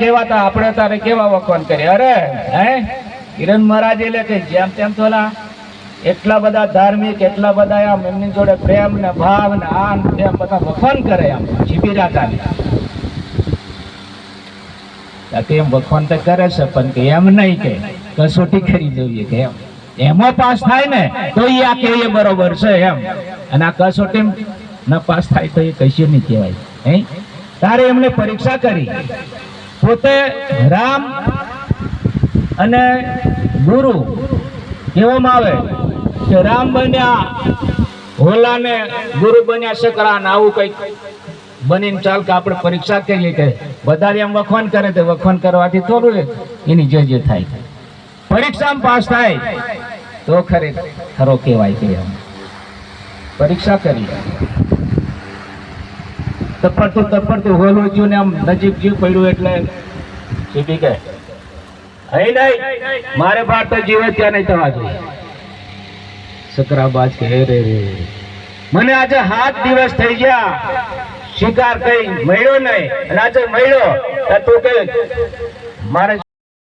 કેવાતા આપણે તારે કેવા વખવાન કરી અરે, હે? કિરણ મહારાજ એટલે કે જેમ તેમ તો એટલા બધા ધાર્મિક, એટલા બધા આમ એમની જોડે પ્રેમ ને ભાવ ને આ તેમ બધા વખવાન કરે આમ. જીબીરા ચાલે. એમ વખવાન તો કરે છે, પણ કે એમ નહીં કે. કસોટી કરી જોઈએ કે એમ. એમાં પાસ થાય ને તો એ આ કે બરોબર છે એમ. અને આ કસોટી ન પાસ થાય તો એ કશું નહીં કહેવાય. હે? તારે એમને પરીક્ષા કરી. પોતે રામ અને ગુરુ કહેવામાં આવે કે રામ બન્યા હોલાને ગુરુ બન્યા શકરા ને આવું કંઈક બનીને ચાલ કે આપણે પરીક્ષા કરીએ કે વધારે એમ વખવાન કરે તો વખવાન કરવાથી થોડું એની જે જે થાય. પરીક્ષામાં પાસ થાય તો ખરે ખરો કહેવાય કે પરીક્ષા કરી. તપડતું તપડતું હોલું ગયું ને આમ નજીક જીવ પડ્યું એટલે સીધી કે હઈ નહીં, મારે બાર તો જીવે ત્યાં નહીં થવા જોઈએ. સકરાબાજ કે રે રે મને આજે હાથ દિવસ થઈ ગયા. શિકાર કઈ મળ્યો નહીં. અને આજે મળ્યો. તો કે, મારે